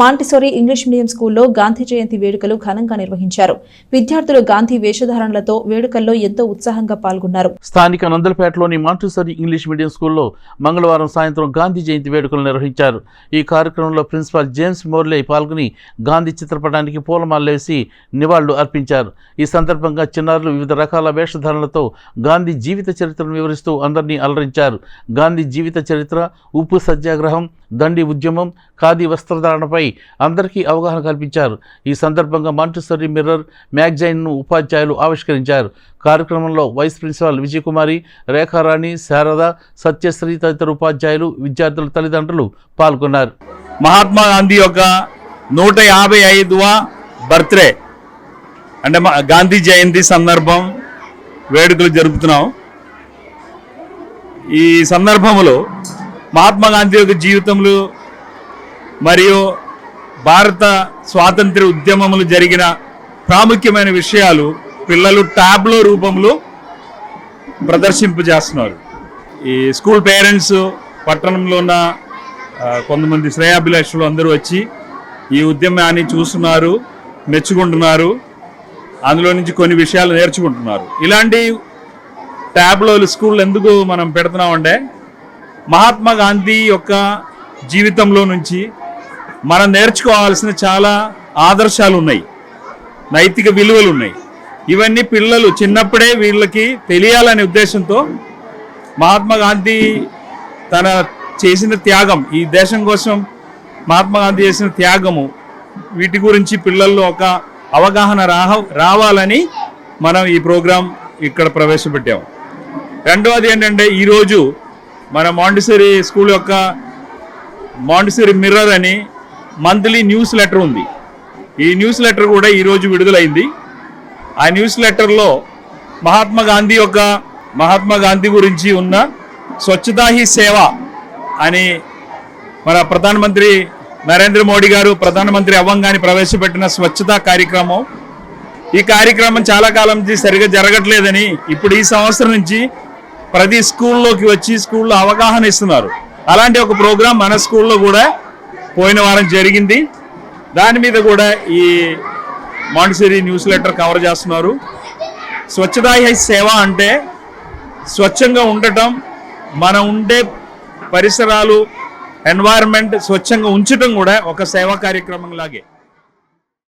Montessori English medium స్కూల్లో గాంధీ జయంతి వేడుకలు ఘనంగా నిర్వహించారు. విద్యార్థులు గాంధీ వేషధారణలతో వేడుకల్లో ఎంతో ఉత్సాహంగా పాల్గొన్నారు. స్థానిక నందలపేటలోని మాంటిసోరీ ఇంగ్లీష్ మీడియం స్కూల్లో మంగళవారం సాయంత్రం గాంధీ జయంతి వేడుకలు నిర్వహించారు. ఈ కార్యక్రమంలో ప్రిన్సిపాల్ జేమ్స్ మోర్లే పాల్గొని గాంధీ చిత్రపటానికి పూలమాలేసి నివాళులు అర్పించారు. ఈ సందర్భంగా చిన్నారులు వివిధ రకాల వేషధారణలతో గాంధీ జీవిత చరిత్రను వివరిస్తూ అందరినీ అలరించారు. గాంధీ జీవిత చరిత్ర ఉప్పు సత్యాగ్రహం దండి ఉద్యమం ఖాదీ వస్త్రధారణపై అందరికీ అవగాహన కల్పించారు. ఈ సందర్భంగా మాంటిసరీ మిర్రర్ మ్యాగజైన్ను ఉపాధ్యాయులు ఆవిష్కరించారు. కార్యక్రమంలో వైస్ ప్రిన్సిపాల్ విజయకుమారి రేఖారాణి శారద సత్యశ్రీ తదితర ఉపాధ్యాయులు విద్యార్థుల తల్లిదండ్రులు పాల్గొన్నారు. మహాత్మా గాంధీ యొక్క నూట యాభై ఐదువ బర్త్డే అంటే మా గాంధీ జయంతి సందర్భం వేడుకలు జరుపుతున్నాం. ఈ సందర్భంలో మహాత్మా గాంధీ యొక్క జీవితంలో మరియు భారత స్వాతంత్ర ఉద్యమములు జరిగిన ప్రాముఖ్యమైన విషయాలు పిల్లలు ట్యాబ్లో రూపంలో ప్రదర్శింపజేస్తున్నారు. ఈ స్కూల్ పేరెంట్స్ పట్టణంలో ఉన్న కొంతమంది శ్రేయాభిలాషులు అందరూ వచ్చి ఈ ఉద్యమాన్ని చూస్తున్నారు మెచ్చుకుంటున్నారు అందులో నుంచి కొన్ని విషయాలు నేర్చుకుంటున్నారు. ఇలాంటి ట్యాబ్లో స్కూల్ ఎందుకు మనం పెడుతున్నామంటే మహాత్మా గాంధీ యొక్క జీవితంలో నుంచి మనం నేర్చుకోవాల్సిన చాలా ఆదర్శాలు ఉన్నాయి. నైతిక విలువలు ఉన్నాయి. ఇవన్నీ పిల్లలు చిన్నప్పుడే వీళ్ళకి తెలియాలనే ఉద్దేశంతో మహాత్మా గాంధీ తన చేసిన త్యాగం ఈ దేశం కోసం మహాత్మా గాంధీ చేసిన త్యాగము వీటి గురించి పిల్లల్లో ఒక అవగాహన రాహ రావాలని మనం ఈ ప్రోగ్రాం ఇక్కడ ప్రవేశపెట్టాము రెండవది ఏంటంటే ఈరోజు మన మాండిసరి స్కూల్ యొక్క మాండిసరి మిర్రర్ అని మంత్లీ న్యూస్ లెటర్ ఉంది. ఈ న్యూస్ లెటర్ కూడా ఈరోజు విడుదలైంది. ఆ న్యూస్ లెటర్లో మహాత్మా గాంధీ యొక్క మహాత్మా గాంధీ గురించి ఉన్న స్వచ్ఛతా హీ సేవ అని మన ప్రధానమంత్రి నరేంద్ర మోడీ గారు ప్రధానమంత్రి అవ్వంగాని ప్రవేశపెట్టిన స్వచ్ఛతా కార్యక్రమం. ఈ కార్యక్రమం చాలా కాలం నుంచి సరిగా జరగట్లేదని ఇప్పుడు ఈ సంవత్సరం నుంచి ప్రతి స్కూల్లోకి వచ్చి స్కూల్లో అవగాహన ఇస్తున్నారు. అలాంటి ఒక ప్రోగ్రాం మన స్కూల్లో కూడా పోయిన వారం జరిగింది. దాని మీద కూడా ఈ మాండిసరీ న్యూస్ లెటర్ కవర్ చేస్తున్నారు. స్వచ్ఛతా హై సేవ అంటే స్వచ్ఛంగా ఉండటం మనం ఉండే పరిసరాలు ఎన్వైర్న్మెంట్ స్వచ్ఛంగా ఉంచటం కూడా ఒక సేవా కార్యక్రమం లాగే